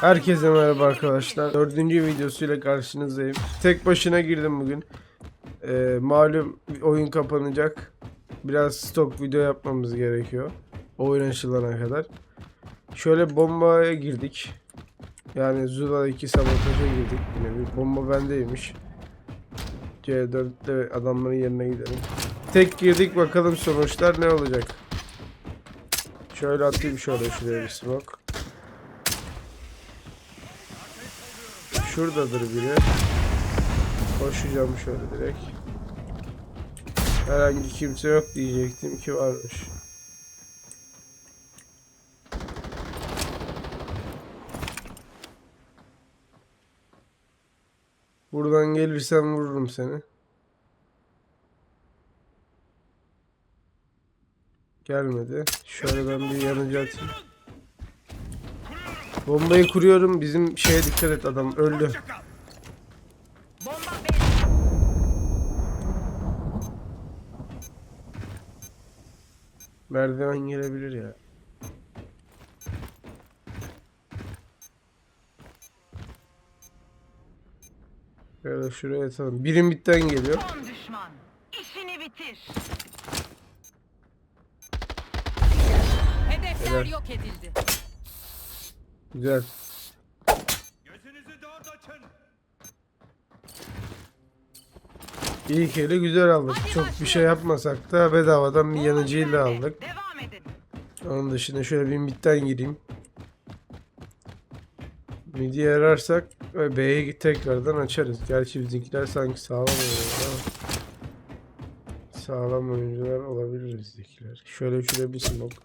Herkese merhaba arkadaşlar. Dördüncü videosuyla karşınızdayım. Tek başına girdim bugün. Ee, malum oyun kapanacak. Biraz stok video yapmamız gerekiyor. Oyun açılana kadar. Şöyle bombaya girdik. Yani Zula 2 sabotaja girdik. Yine bir bomba bendeymiş. C4'te adamların yerine gidelim. Tek girdik bakalım sonuçlar ne olacak. Şöyle atayım şöyle şuraya bir smoke. Şuradadır biri. Koşacağım şöyle direkt. Herhangi kimse yok diyecektim ki varmış. Buradan gelirsen vururum seni. Gelmedi. Şöyle ben bir yanıcı atayım. Bombayı kuruyorum. Bizim şeye dikkat et adam öldü. Merdiven gelebilir ya. Böyle şuraya atalım. Birim bitten geliyor. Son düşman. İşini bitir. Hedefler Helal. yok edildi. Güzel. Gözünüzü dört açın. İyi kere güzel aldık. Çok bir şey yapmasak da bedavadan bir yanıcıyla aldık. Devam edin. Onun dışında şöyle bir midden gireyim. Midi yararsak ve B'ye tekrardan açarız. Gerçi bizimkiler sanki sağlam oynuyorlar ama sağlam oyuncular olabilir bizdekiler. Şöyle şuraya bir smoke.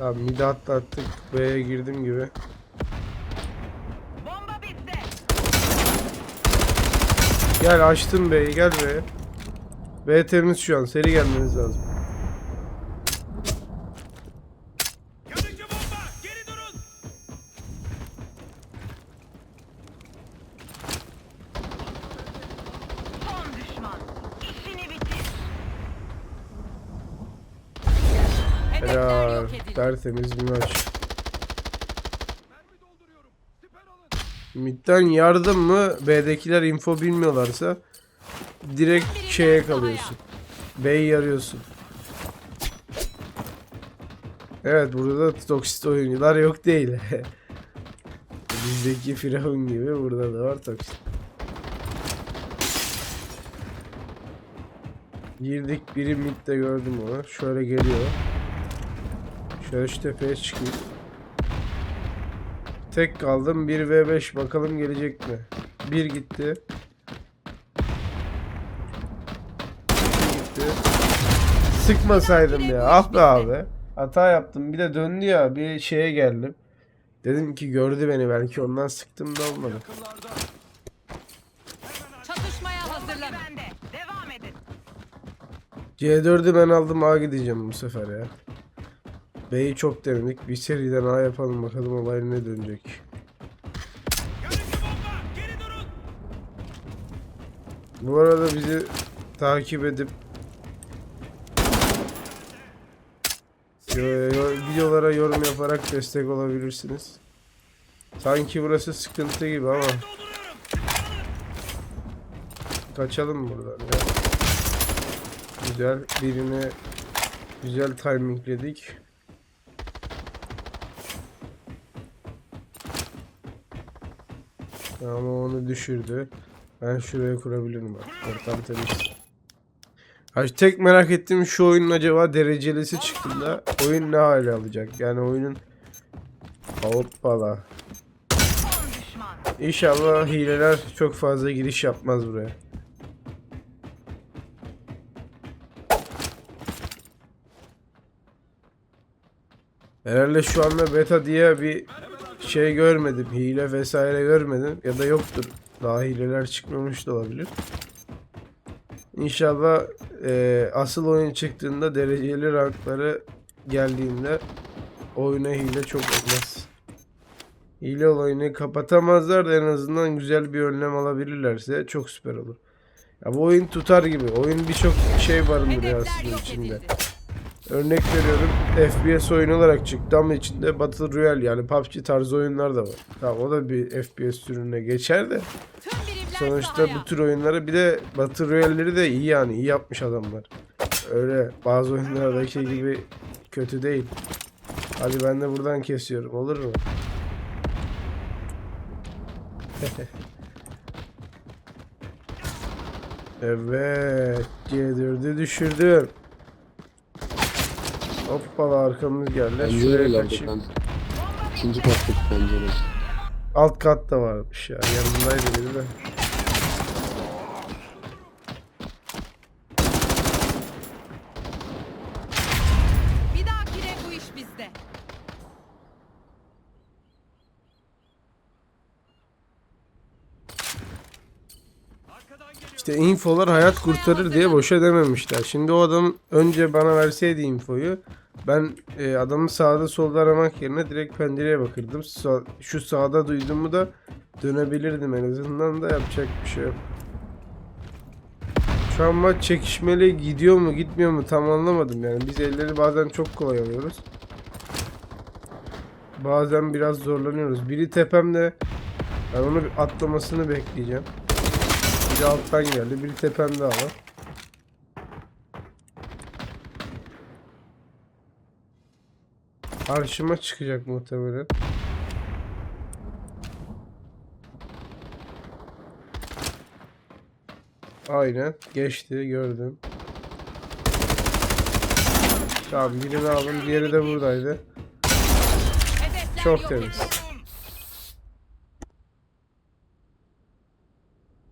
Tamam midi atlattık. B'ye girdim gibi. Bomba bitti. Gel açtım B'yi gel B'ye. B temiz şu an. Seri gelmeniz lazım. Tertemiz bir maç. Mid'den yardım mı? B'dekiler info bilmiyorlarsa direkt şeye kalıyorsun. B'yi yarıyorsun. Evet burada da toksit oyuncular yok değil. Bizdeki Firavun gibi burada da var toksit. Girdik biri midde gördüm onu. Şöyle geliyor. Şöyle şu tepeye çıkayım. Tek kaldım 1v5 bakalım gelecek mi? 1 gitti. Gitti. Sıkmasaydım ya. Ah be abi. Hata yaptım. Bir de döndü ya. Bir şeye geldim. Dedim ki gördü beni belki ondan sıktım da olmadı. Yakınlarda. Çatışmaya Bomba hazırlanın. bende. Devam edin. C4'ü ben aldım A gideceğim bu sefer ya. B'yi çok denedik. Bir seriden A yapalım bakalım olay ne dönecek. Bu arada bizi takip edip videolara yorum yaparak destek olabilirsiniz. Sanki burası sıkıntı gibi ama kaçalım buradan ya. Güzel birini güzel timingledik. Ama onu düşürdü. Ben şuraya kurabilirim bak. Ortam temiz. Ha, tek merak ettiğim şu oyunun acaba derecelisi çıktığında oyun ne hale alacak? Yani oyunun Hoppala. İnşallah hileler çok fazla giriş yapmaz buraya. Herhalde şu anda beta diye bir şey görmedim. Hile vesaire görmedim. Ya da yoktur. Daha hileler çıkmamış da olabilir. İnşallah eee, asıl oyun çıktığında dereceli rankları geldiğinde oyuna hile çok olmaz. Hile olayını kapatamazlar da en azından güzel bir önlem alabilirlerse çok süper olur. Ya bu oyun tutar gibi. Oyun birçok şey barındırıyor aslında içinde. Örnek veriyorum FPS oyun olarak çıktı ama içinde Battle Royale yani PUBG tarzı oyunlar da var. Tamam o da bir FPS türüne geçer de sonuçta bu tür oyunları bir de Battle Royale'leri de iyi yani iyi yapmış adamlar. Öyle bazı oyunlardaki gibi kötü değil. Hadi ben de buradan kesiyorum olur mu? evet C4'ü düşürdüm. Hoppala arkamız geldi. Şuraya kaçayım. İkinci kattaki pencere. Alt katta varmış ya. Yanımdaydı biri de. Bir dahakine bu iş bizde. Arkadan geliyor. İşte infolar hayat kurtarır diye boşa dememişler. Şimdi o adam önce bana verseydi infoyu ben e, adamı sağda solda aramak yerine direkt pencereye bakırdım. Sa- şu sağda duyduğumu da dönebilirdim en azından da yapacak bir şey yok. Şu an maç çekişmeli gidiyor mu gitmiyor mu tam anlamadım yani. Biz elleri bazen çok kolay alıyoruz. Bazen biraz zorlanıyoruz. Biri tepemde ben onu atlamasını bekleyeceğim. Biri alttan geldi, biri tepemde ama. Karşıma çıkacak muhtemelen. Aynen. Geçti. Gördüm. Tamam birini aldım. Diğeri de buradaydı. Çok temiz.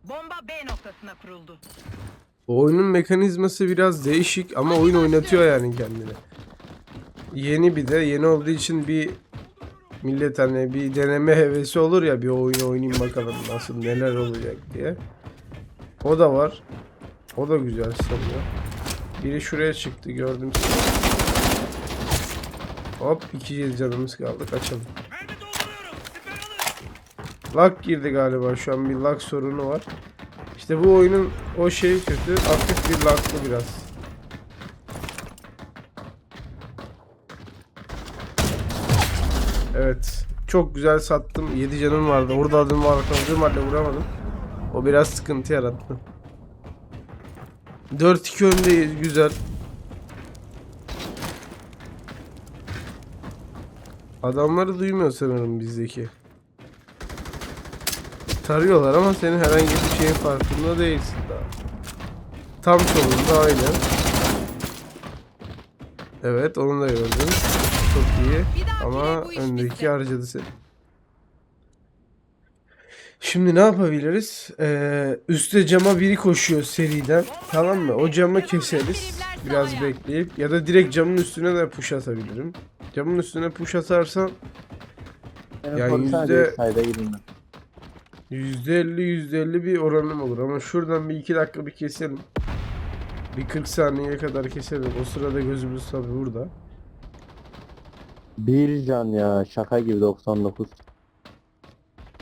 Bomba B noktasına kuruldu. Oyunun mekanizması biraz değişik ama oyun oynatıyor yani kendini. Yeni bir de yeni olduğu için bir millet hani bir deneme hevesi olur ya bir oyunu oynayayım bakalım nasıl neler olacak diye. O da var. O da güzel sanıyor. Biri şuraya çıktı gördüm. Hop iki canımız kaldı kaçalım. Lag girdi galiba şu an bir lag sorunu var. İşte bu oyunun o şeyi kötü. Hafif bir laglı biraz. Evet. Çok güzel sattım. 7 canım vardı. Orada adım var. Kaldığım halde vuramadım. O biraz sıkıntı yarattı. 4-2 öndeyiz. Güzel. Adamları duymuyor sanırım bizdeki. Tarıyorlar ama senin herhangi bir şeyin farkında değilsin daha. Tam solunda aynen. Evet onu da gördüm. Çok iyi. Ama öndeki harcadı seni. Şimdi ne yapabiliriz? Ee, üste cama biri koşuyor seriden. Tamam mı? O camı keseriz. Biraz bekleyip. Ya da direkt camın üstüne de push atabilirim. Camın üstüne push atarsam Yani yüzde- gideyim ben. %50 %50 bir oranım olur ama şuradan bir iki dakika bir keselim. Bir 40 saniyeye kadar keselim. O sırada gözümüz tabii burada. Bir can ya şaka gibi 99.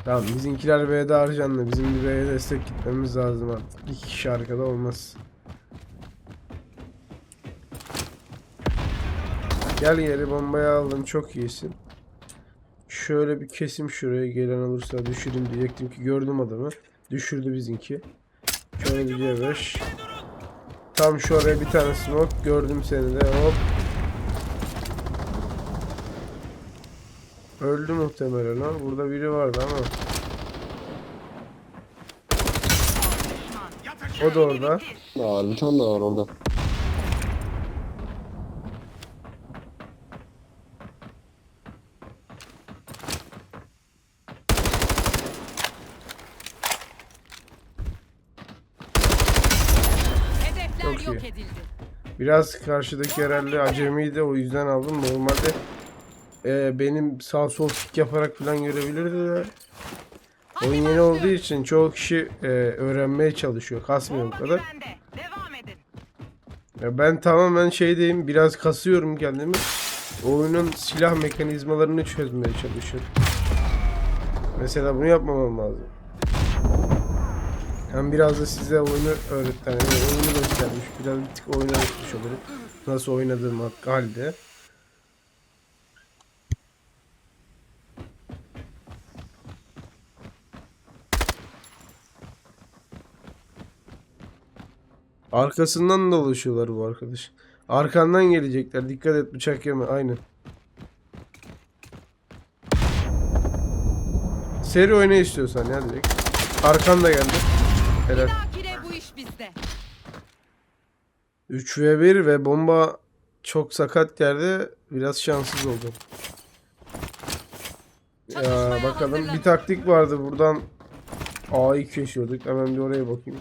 Tamam bizimkiler B'de harcandı. Bizim bir B'ye destek gitmemiz lazım artık. İki kişi arkada olmaz. Gel geri bombayı aldım çok iyisin. Şöyle bir kesim şuraya gelen olursa düşüreyim diyecektim ki gördüm adamı. Düşürdü bizimki. Şöyle bir C5. Tam şu oraya bir tane smoke gördüm seni de hop. Öldü muhtemelen ha. Burada biri vardı ama. O da orada. Var bir tane daha var orada. Hedefler Çok yok iyi. edildi. Biraz karşıdaki herhalde acemiydi o yüzden aldım. Normalde e, benim sağ sol kick yaparak falan görebilirdi de. Oyun yeni olduğu için çoğu kişi e, öğrenmeye çalışıyor. Kasmıyor bu kadar. Ya ben tamamen şeydeyim. Biraz kasıyorum kendimi. Oyunun silah mekanizmalarını çözmeye çalışıyorum. Mesela bunu yapmamam lazım. Hem biraz da size oyunu öğretten, yani oyunu göstermiş. Biraz bir tık öğretmiş olurum. Nasıl oynadığım halde. Arkasından dolaşıyorlar bu arkadaş. Arkandan gelecekler. Dikkat et bıçak yeme. Aynen. Seri oyna istiyorsan ya direkt. Arkan da geldi. Helal. dahakine bu iş bizde. 3v1 ve bomba çok sakat yerde biraz şanssız oldum. Ya bakalım bir taktik vardı buradan A'yı keşfiyorduk. Hemen bir oraya bakayım.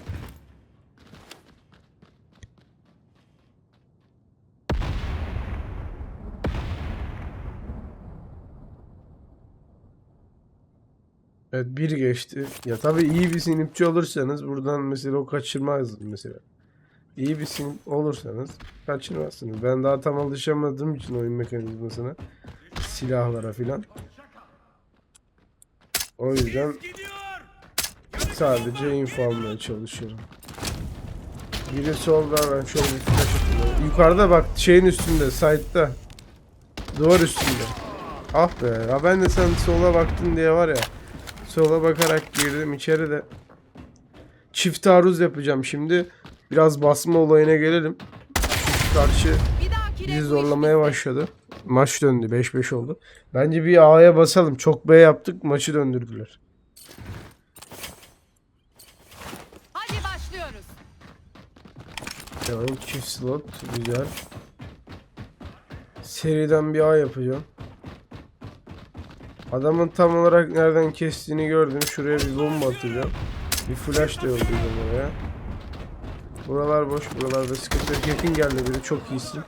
Evet bir geçti. Ya tabii iyi bir sinipçi olursanız buradan mesela o kaçırmazdım mesela. İyi bir sinip olursanız kaçırmazsınız. Ben daha tam alışamadığım için oyun mekanizmasına, silahlara filan. O yüzden sadece info almaya çalışıyorum. Biri solda ben şöyle bir flash atayım. Yukarıda bak şeyin üstünde, site'da. Duvar üstünde. Ah be, ya ben de sen sola baktın diye var ya. Sola bakarak girdim içeri de. Çift taarruz yapacağım şimdi. Biraz basma olayına gelelim. Çünkü karşı bizi zorlamaya başladı. Maç döndü. 5-5 oldu. Bence bir A'ya basalım. Çok B yaptık. Maçı döndürdüler. Hadi başlıyoruz. Tamam. Çift slot. Güzel. Seriden bir A yapacağım. Adamın tam olarak nereden kestiğini gördüm. Şuraya bir bomba atacağım. Bir flash da yollayacağım oraya. Buralar boş. Buralarda sıkıntı yok. Yakın geldi biri. Çok iyisin.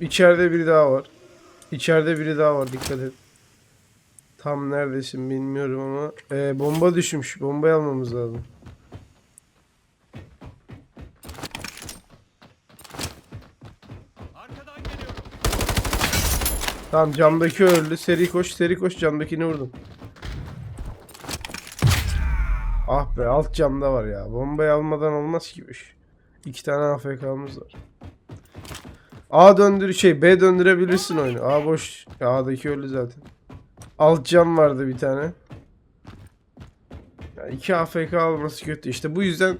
İçeride biri daha var. İçeride biri daha var. Dikkat et. Tam neredesin bilmiyorum ama. Ee, bomba düşmüş. Bombayı almamız lazım. Tamam camdaki öldü. Seri koş, seri koş. Camdakini vurdum. Ah be alt camda var ya. Bombayı almadan olmaz ki bu iş. İki tane AFK'mız var. A döndür şey B döndürebilirsin oyunu. A boş. A'daki öldü zaten. Alt cam vardı bir tane. Ya iki AFK alması kötü. İşte bu yüzden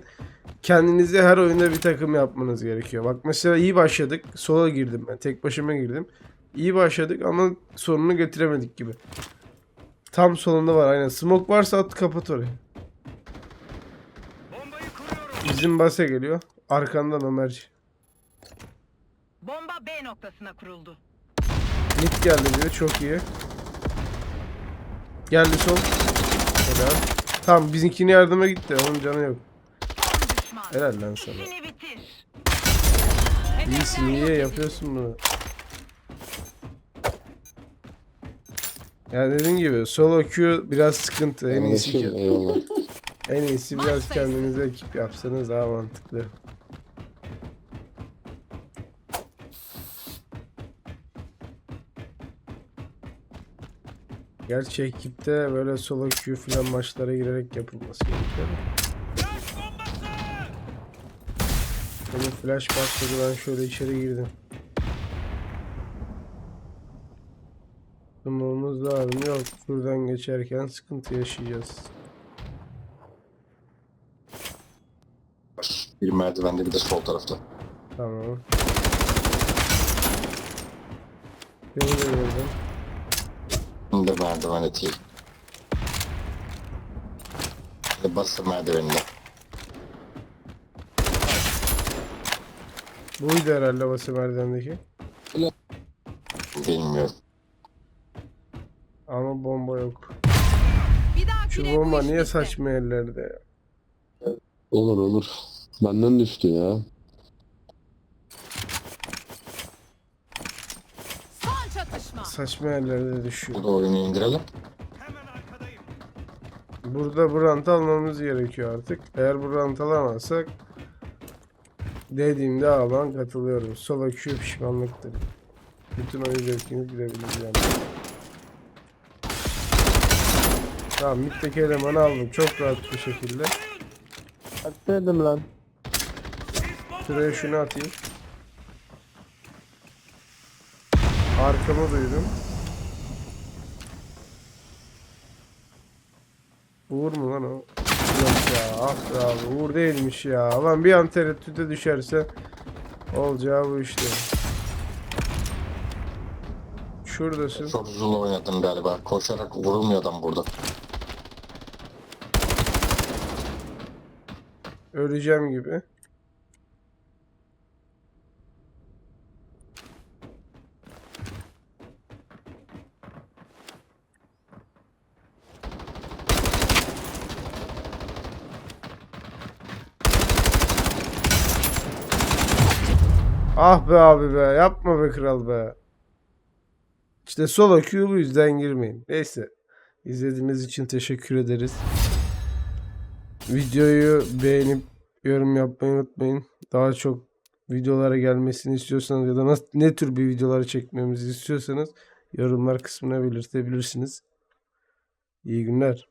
kendinize her oyunda bir takım yapmanız gerekiyor. Bak mesela iyi başladık. Sola girdim ben. Tek başıma girdim. İyi başladık ama sonunu getiremedik gibi. Tam solunda var aynen. Smoke varsa at kapat orayı. Bombayı kuruyorum. Bizim base geliyor. Arkandan Ömerci. Bomba B noktasına kuruldu. Nick geldi diyor. Çok iyi. Geldi sol. Helal. Tamam bizimkini yardıma gitti. Onun canı yok. Helal lan sana. İyisin iyi yapıyorsun bunu. Ya dediğim gibi solo queue biraz sıkıntı. En iyisi ki. eyvallah. En iyisi biraz kendinize ekip yapsanız daha mantıklı. Gerçi ekipte böyle solo queue falan maçlara girerek yapılması gerekiyor. Flash bombası. Flash başladı ben şöyle içeri girdim. Var mı? Yok. Şuradan geçerken sıkıntı yaşayacağız. Bir merdivende bir de sol tarafta. Tamam. Beni de gördüm. Şimdi merdivende değil. Şimdi bası merdiveninde. Buydu herhalde bası merdivendeki. Bilmiyorum. Ama bomba yok. Bir dahakine Şu bomba niye bizde. saçma yerlerde ya? Olur olur. Benden düştü ya. Son çatışma. Saçma yerlerde düşüyor. Bu da oyunu indirelim. Hemen arkadayım. Burada bu rantı almamız gerekiyor artık. Eğer bu rantı alamazsak dediğimde alan katılıyorum. Solo Q pişmanlıktır. Bütün oyun zevkini gidebiliriz yani. Tamam middeki elemanı aldım çok rahat bir şekilde. Atladım lan. Şuraya şunu atayım. Arkamı duydum. Uğur mu lan o? Yok ya ah be abi Uğur değilmiş ya. Lan bir an tereddüte düşerse olacağı bu işte. Şuradasın. Çok uzun oynadım galiba. Koşarak vurulmuyor adam burada. Öleceğim gibi. Ah be abi be yapma be kral be. İşte solo bu yüzden girmeyin. Neyse. İzlediğiniz için teşekkür ederiz. Videoyu beğenip yorum yapmayı unutmayın. Daha çok videolara gelmesini istiyorsanız ya da nasıl, ne tür bir videoları çekmemizi istiyorsanız yorumlar kısmına belirtebilirsiniz. İyi günler.